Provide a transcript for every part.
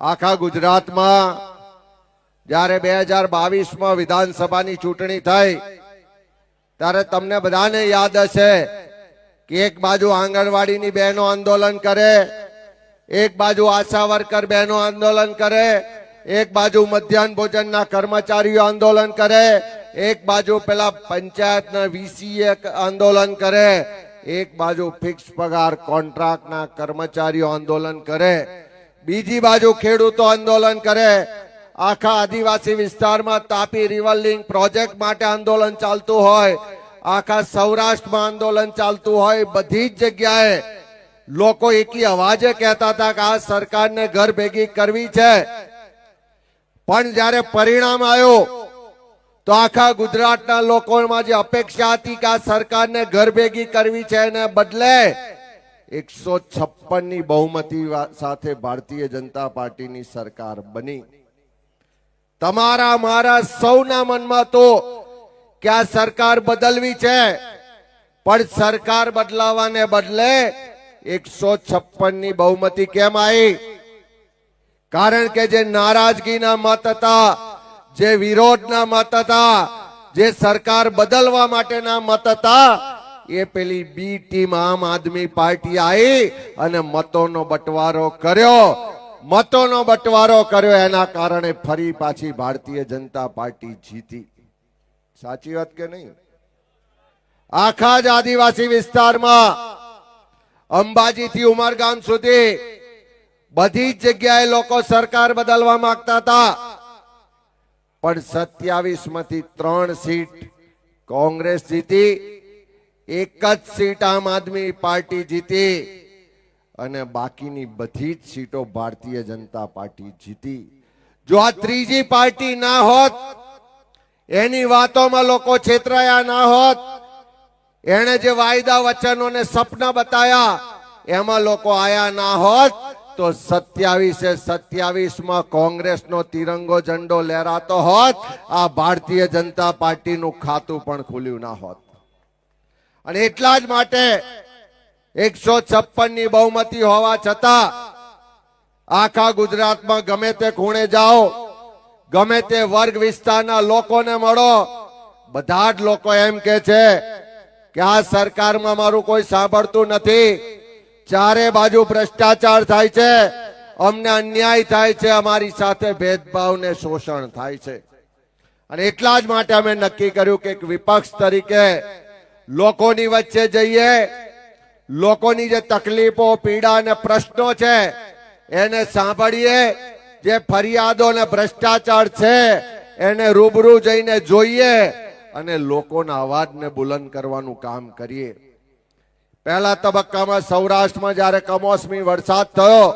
આખા ગુજરાતમાં જ્યારે બે હજાર બાવીસમાં વિધાનસભાની ચૂંટણી થઈ, ત્યારે તમને બધાને યાદ હશે કે એક બાજુ આંગણવાડીની બહેનો આંદોલન કરે, એક બાજુ આશા વર્કર બહેનો આંદોલન કરે, એક બાજુ મધ્યાહન ભોજનના કર્મચારીઓ આંદોલન કરે, એક બાજુ પેલા પંચાયતના વીસીએ આંદોલન કરે, એક બાજુ ફિક્સ પગાર કોન્ટ્રાક્ટના કર્મચારીઓ આંદોલન કરે. બીજી બાજુ ખેડૂતો આંદોલન કરે. આખા આદિવાસી વિસ્તારમાં તાપી રિવર પ્રોજેક્ટ માટે આંદોલન ચાલતું હોય, આખા સૌરાષ્ટ્રમાં આંદોલન ચાલતું હોય, બધી જ જગ્યાએ લોકો એકી અવાજે કહેતા હતા કે આ સરકારને ઘર ભેગી કરવી છે. પણ જ્યારે પરિણામ આવ્યું, તો આખા ગુજરાતના લોકોમાં જે અપેક્ષા હતી કે આ સરકારને ઘર ભેગી કરવી છે એને બદલે એકસો છપ્પનની બહુમતી સાથે ભારતીય જનતા પાર્ટીની સરકાર બની. તમારા, મારા સૌના મનમાં તો કે આ સરકાર બદલવી છે? પણ સરકાર બદલાવાને બદલે એકસો છપ્પનની બહુમતી કેમ આવી? કારણ કે જે નારાજગીના મત હતા, જે વિરોધના મત હતા, જે સરકાર બદલવા માટેના મત હતા એ પેલી બી ટીમ આમ આદમી પાર્ટી આવી અને મતોનો બટવારો કર્યો. મતોનો બટવારો કર્યો, એના કારણે ફરી પાછી ભારતીય જનતા પાર્ટી જીતી. સાચી વાત કે નહીં? આખા જ આદિવાસી વિસ્તારમાં અંબાજી થી ઉમરગામ સુધી બધી જ જગ્યાએ લોકો સરકાર બદલવા માંગતા હતા. પણ સત્યાવીસમાંથી ત્રણ સીટ કોંગ્રેસ જીતી. એક જ સીટ આમ આદમી પાર્ટી જીતી અને બાકીની બધી જ સીટો ભારતીય જનતા પાર્ટી જીતી. જો આ ત્રીજી પાર્ટી ના હોત, એની વાતોમાં લોકો છેતરાયા ના હોત, એણે જે વાયદા વચનોને સપના બતાયા, એમાં લોકો આયા ના હોત, તો સત્યાવીસે સત્યાવીસમાં કોંગ્રેસનો તિરંગો ઝંડો લહેરાતો હોત, આ ભારતીય જનતા પાર્ટીનું ખાતું પણ ખુલ્યું ના હોત. અને એટલા જ માટે એકસો છપ્પનની બહુમતી હોવા છતાં આખા ગુજરાતમાં ગમે તે ખૂણે જાઓ, ગમે તે વર્ગ વિસ્તારના લોકોને મળો, બધા જ લોકો એમ કે છે કે આ સરકારમાં મારું કોઈ સાંભળતું નથી. ચારે બાજુ ભ્રષ્ટાચાર થાય છે, અમને અન્યાય થાય છે, અમારી સાથે ભેદભાવ ને શોષણ થાય છે. અને એટલા જ માટે અમે નક્કી કર્યું કે એક વિપક્ષ તરીકે લોકોની વચ્ચે જઈએ. લોકોની જે તકલીફો, પીડા અને પ્રશ્નો છે, એને સાંભળીએ. જે ફરિયાદો અને ભ્રષ્ટાચાર છે, એને રૂબરૂ જઈને જોઈએ અને લોકોના અવાજને બુલંદ કરવાનું કામ કરીએ. પહેલા તબક્કામાં સૌરાષ્ટ્રમાં જ્યારે કમોસમી વરસાદ થયો,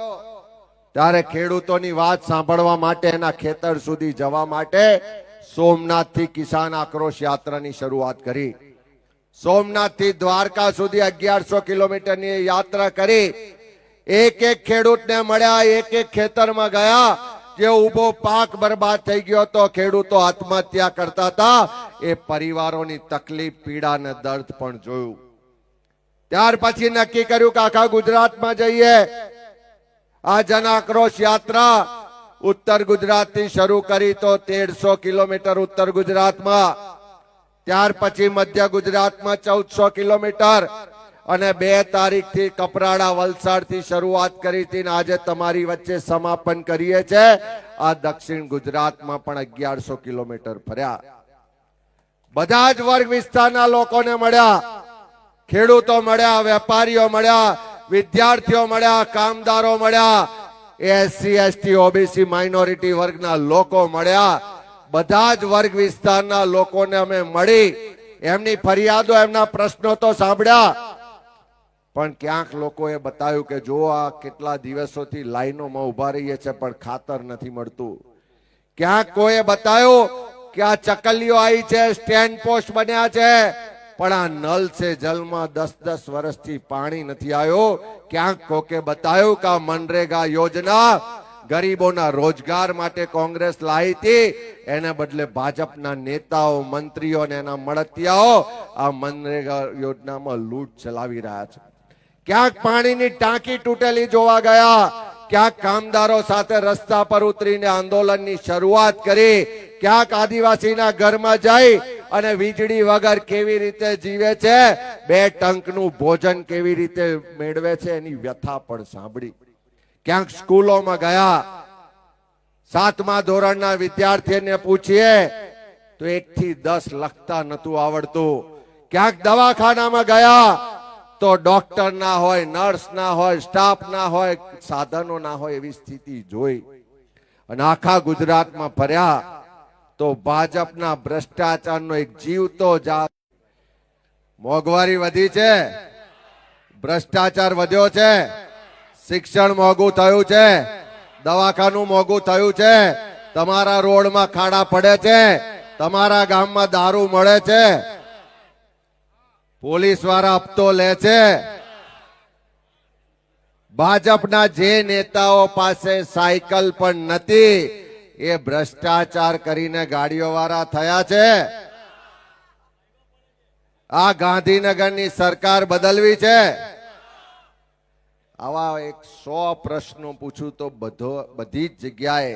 ત્યારે ખેડૂતોની વાત સાંભળવા માટે એના ખેતર સુધી જવા માટે સોમનાથથી કિસાન આક્રોશ યાત્રાની શરૂઆત કરી. સોમનાથથી દ્વારકા સુધી અગિયારસો કિલોમીટરની યાત્રા કરી એક એક ખેડૂતને મળ્યા, એક એક ખેતરમાં ગયા. જે ઊભો પાક બરબાદ થઈ ગયો હતો, ખેડૂતો આત્મહત્યા કરતા હતા. એ પરિવારોની તકલીફ, પીડા અને દર્દ પણ જોયું. ત્યાર પછી નક્કી કર્યું કે આખા ગુજરાતમાં જઈએ. આ જન આક્રોશ યાત્રા ઉત્તર ગુજરાતથી શરૂ કરી તો તેરસો કિલોમીટર ઉત્તર ગુજરાતમાં. ત્યાર પછી મધ્ય ગુજરાતમાં ચૌદસો કિલોમીટર અને બે તારીખથી કપરાડા વલસાડથી શરૂઆત કરી હતી આજે તમારી વચ્ચે સમાપન કરીએ છે. આ દક્ષિણ ગુજરાતમાં પણ અગિયારસો કિલોમીટર ફર્યા. બધા જ વર્ગ વિસ્તારના લોકોને મળ્યા. ખેડૂતો મળ્યા, વેપારીઓ મળ્યા, વિદ્યાર્થીઓ મળ્યા, કામદારો મળ્યા, એસસી, એસટી, ઓબીસી, માઇનોરિટી વર્ગના લોકો મળ્યા. બધા જ વર્ગ વિસ્તારના લોકોને અમે મળી. એમની ફરિયાદો, એમના પ્રશ્નો તો સાંભળ્યા. પણ ક્યાંક લોકોએ બતાવ્યું કે જો આ કેટલા દિવસોથી લાઈનોમાં ઊભા રહીએ છે પણ ખાતર નથી મળતું. ક્યાંક કોઈએ બતાવ્યું કે આ ચકલીઓ આવી છે, સ્ટેન્ડ પોસ્ટ બન્યા છે, પણ આ નલ છે, જલમાં દસ દસ વર્ષથી પાણી નથી આવ્યો. ક્યાંક કોકે બતાવ્યું કે આ મનરેગા યોજના ગરીબોના રોજગાર માટે કોંગ્રેસ લાવી હતી. એના બદલે ભાજપના નેતાઓ, મંત્રીઓ અને એના મળતિયાઓ આ મનરેગા યોજનામાં લૂંટ ચલાવી રહ્યા છે. ક્યાંક પાણીની ટાંકી તૂટેલી જોવા ગયા. ક્યાંક કામદારો સાથે રસ્તા પર ઉતરીને આંદોલનની શરૂઆત કરી. ક્યાંક આદિવાસીના ઘરમાં જઈ અને વીજળી વગર કેવી રીતે જીવે છે? બે ટંકનું ભોજન કેવી રીતે મેળવે છે? એની વ્યથા પણ સાંભળી. ક્યાંક સ્કૂલોમાં ગયા, સાતમા ધોરણના વિદ્યાર્થીને પૂછીએ, તો એક થી દસ લખતા નતું આવડતું. ક્યાંક દવાખાનામાં ગયા, તો ડોક્ટર ના હોય, નર્સ ના હોય, સ્ટાફ ના હોય, સાધનો ના હોય એવી સ્થિતિ જોઈ. અને આખા ગુજરાતમાં ફર્યા, તો ભાજપના ભ્રષ્ટાચારનો એક જીવતો જા મોંઘવારી વધી છે. ભ્રષ્ટાચાર વધ્યો છે. શિક્ષણ મોંઘું થયું છે. દવાખાનું મોંઘું થયું છે. તમારા રોડમાં ખાડા પડે છે. તમારા ગામમાં દારૂ મળે છે. પોલીસવાળા હપ્તો લે છે. ભાજપના જે નેતાઓ પાસે સાયકલ પણ નથી, એ ભ્રષ્ટાચાર કરીને ગાડીઓ વાળા થયા છે. આ ગાંધીનગરની સરકાર બદલવી છે. આવા એક સો પ્રશ્નો પૂછું તો બધો બધી જ જગ્યાએ